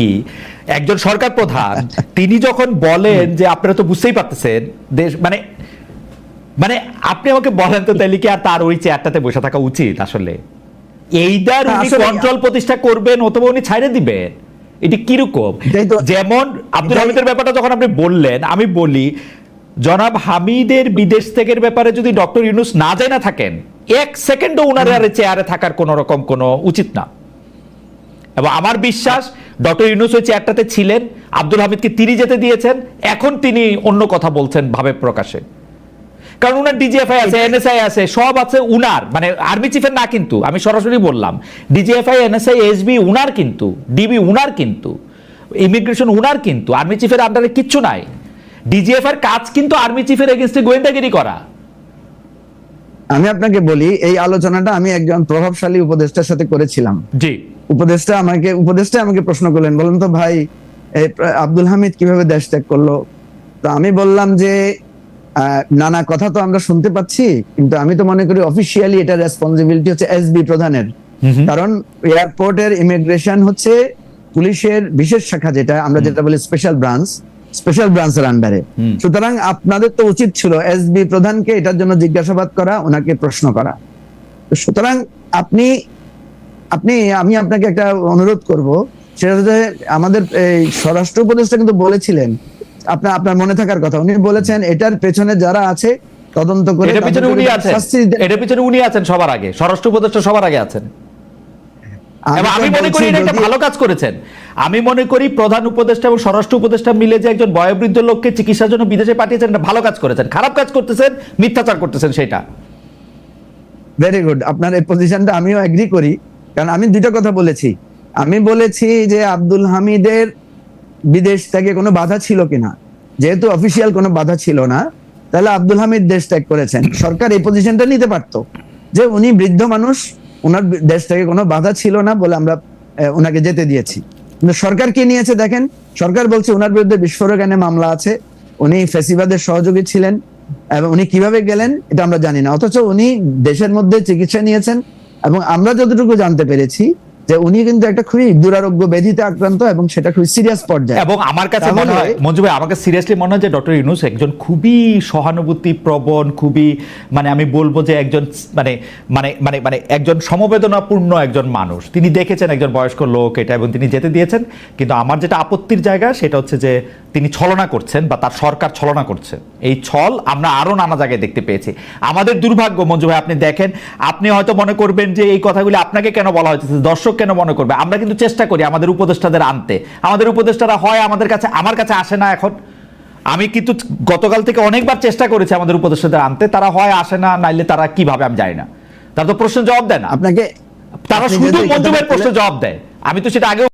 কি? একজন সরকার প্রধান তিনি যখন বলেন যে আপনারা তো বুঝতেই পারতেছেন দেশ মানে মানে আপনি আমাকে বলেন তো তাইলে কি আর তার ওই চেয়ারটাতে বসে থাকা উচিত আসলে? এইটার উনি কন্ট্রোল প্রতিষ্ঠা করবেন অথবা উনি ছাইড়ে দিবেন এটি কীরকম? যেমন আব্দুল হামিদের ব্যাপারটা যখন আপনি বললেন আমি বলি জনাব হামিদের বিদেশ থেকে ব্যাপারে যদি ডক্টর ইউনুস না যায় না থাকেন এক সেকেন্ডও উনার চেয়ারে থাকার কোন রকম কোনো উচিত না। এবং আমার বিশ্বাস ডক্টর ইউনুস ওই চেয়ারটাতে ছিলেন আব্দুল হামিদকে তিনি যেতে দিয়েছেন এখন তিনি অন্য কথা বলছেন ভাবে প্রকাশে। কারণ উনার ডিজিএফআই আছে এনএসআই আছে সব আছে উনার মানে আর্মি চিফের না কিন্তু আমি সরাসরি বললাম ডিজিএফআই এনএসআই এসবি উনার কিন্তু ডিবি উনার কিন্তু ইমিগ্রেশন উনার কিন্তু আর্মি চিফের আন্ডারে কিচ্ছু নাই। ডিজিএফ এর কাজ কিন্তু আর্মি চিফের এগেনস্টে গোয়েন্দাগিরি করা। আমি আপনাকে বলি এই আলোচনাটা আমি একজন প্রভাবশালী উপদেষ্টার সাথে করেছিলাম। জি। উপদেষ্টা আমাকে উপদেষ্টা আমাকে প্রশ্ন করলেন বলেন তো ভাই এই আব্দুল হামিদ কীভাবে দেশ ত্যাগ করল? তো আমি বললাম যে নানা কথা তো আমরা শুনতে পাচ্ছি কিন্তু আমি তো মনে করি অফিসিয়ালি এটা রেসপন্সিবিলিটি হচ্ছে এসবি প্রধানের। কারণ এয়ারপোর্টের ইমিগ্রেশন হচ্ছে পুলিশের বিশেষ শাখা যেটা আমরা যেটা বলি স্পেশাল ব্রাঞ্চ স্পেশাল ব্রাঞ্চের আন্ডারে সুতরাং আপনাদের তো উচিত ছিল এসবি প্রধানকে এটার জন্য জিজ্ঞাসাবাদ করা ওনাকে প্রশ্ন করা। সুতরাং আপনি আপনি আমি আপনাকে একটা অনুরোধ করব সেটা হচ্ছে আমাদের এই স্বরাষ্ট্র উপদেষ্টা কিন্তু বলেছিলেন আপনার আপনার মনে থাকার কথা। উনি বলেছেন এটার পেছনে যারা আছে তদন্ত করে এটার পিছনে উনি আছেন। এটার পিছনে উনি আছেন সবার আগে। স্বরাষ্ট্র উপদেষ্টা সবার আগে আছেন। আমি মনে করি এটা একটা ভালো কাজ করেছেন। আমি মনে করি প্রধান উপদেষ্টা এবং স্বরাষ্ট্র উপদেষ্টা মিলে যে একজন বয়োবৃদ্ধ লোককে চিকিৎসার জন্য বিদেশে পাঠিয়েছেন এটা ভালো কাজ করেছেন। খারাপ কাজ করতেছেন মিথ্যাচার করতেছেন সেটা। ভেরি গুড আপনার এই পজিশনটা আমিও এগ্রি করি। কারণ আমি দুইটা কথা বলেছি। আমি বলেছি যে আব্দুল হামিদের বিদেশ থেকে কোনো বাধা ছিল কিনা। যেহেতু অফিসিয়াল কোনো বাধা ছিল না তাহলে আব্দুল হামিদ দেশ ত্যাগ করেছেন। সরকার এই পজিশনটা নিতে পারতো। যে উনি বৃদ্ধ মানুষ ওনার দেশ থেকে কোনো বাধা ছিল না বলে আমরা ওনাকে যেতে দিয়েছি। কিন্তু সরকার কি নিয়েছে দেখেন, সরকার বলছে ওনার বিরুদ্ধে বিস্ফোরক এনে মামলা আছে, উনি ফেসিবাদের সহযোগী ছিলেন, এবং উনি কীভাবে গেলেন এটা আমরা জানি না, অথচ উনি দেশের মধ্যে চিকিৎসা নিয়েছেন, এবং আমরা যতটুকু জানতে পেরেছি যে উনি কিন্তু একটা খুবই দুরারোগ্য ব্যাধিতে আক্রান্ত এবং সেটা খুবই সিরিয়াস পর্যায়ে। এবং আমার কাছে মনে হয় মঞ্জু ভাই আমাকে সিরিয়াসলি মনে হয় যে ডক্টর ইউনুস একজন খুবই সহানুভূতি প্রবণ খুবই মানে আমি বলব যে একজন মানে মানে মানে মানে একজন সমবেদনাপূর্ণ একজন মানুষ। তিনি দেখেছেন একজন বয়স্ক লোক এটা এবং তিনি যেতে দিয়েছেন কিন্তু আমার যেটা আপত্তির জায়গা সেটা হচ্ছে যে তিনি ছলনা করছেন বা তার সরকার ছলনা করছে। এই ছল আমরা আরও নানা জায়গায় দেখতে পেয়েছি। আমাদের দুর্ভাগ্য মঞ্জু ভাই আপনি দেখেন আপনি হয়তো মনে করবেন যে এই কথাগুলি আপনাকে কেন বলা হয়েছে? দর্শক কেন মনে করবে? আমরা কিন্তু চেষ্টা করি আমাদের উপদেষ্টাদের আনতে। আমাদের উপদেষ্টারা হয় আমাদের কাছে আমার কাছে আসে না এখন। আমি কিন্তু গতকাল থেকে অনেকবার চেষ্টা করেছি আমাদের উপদেষ্টাদের আনতে। তারা হয় আসে না নাইলে তারা কীভাবে আমি জানি না। তারা তো প্রশ্ন জবাব দেয় না। আপনাকে তারা শুধু মধ্যমের প্রশ্ন জবাব দেয়। আমি তো সেটা আগেও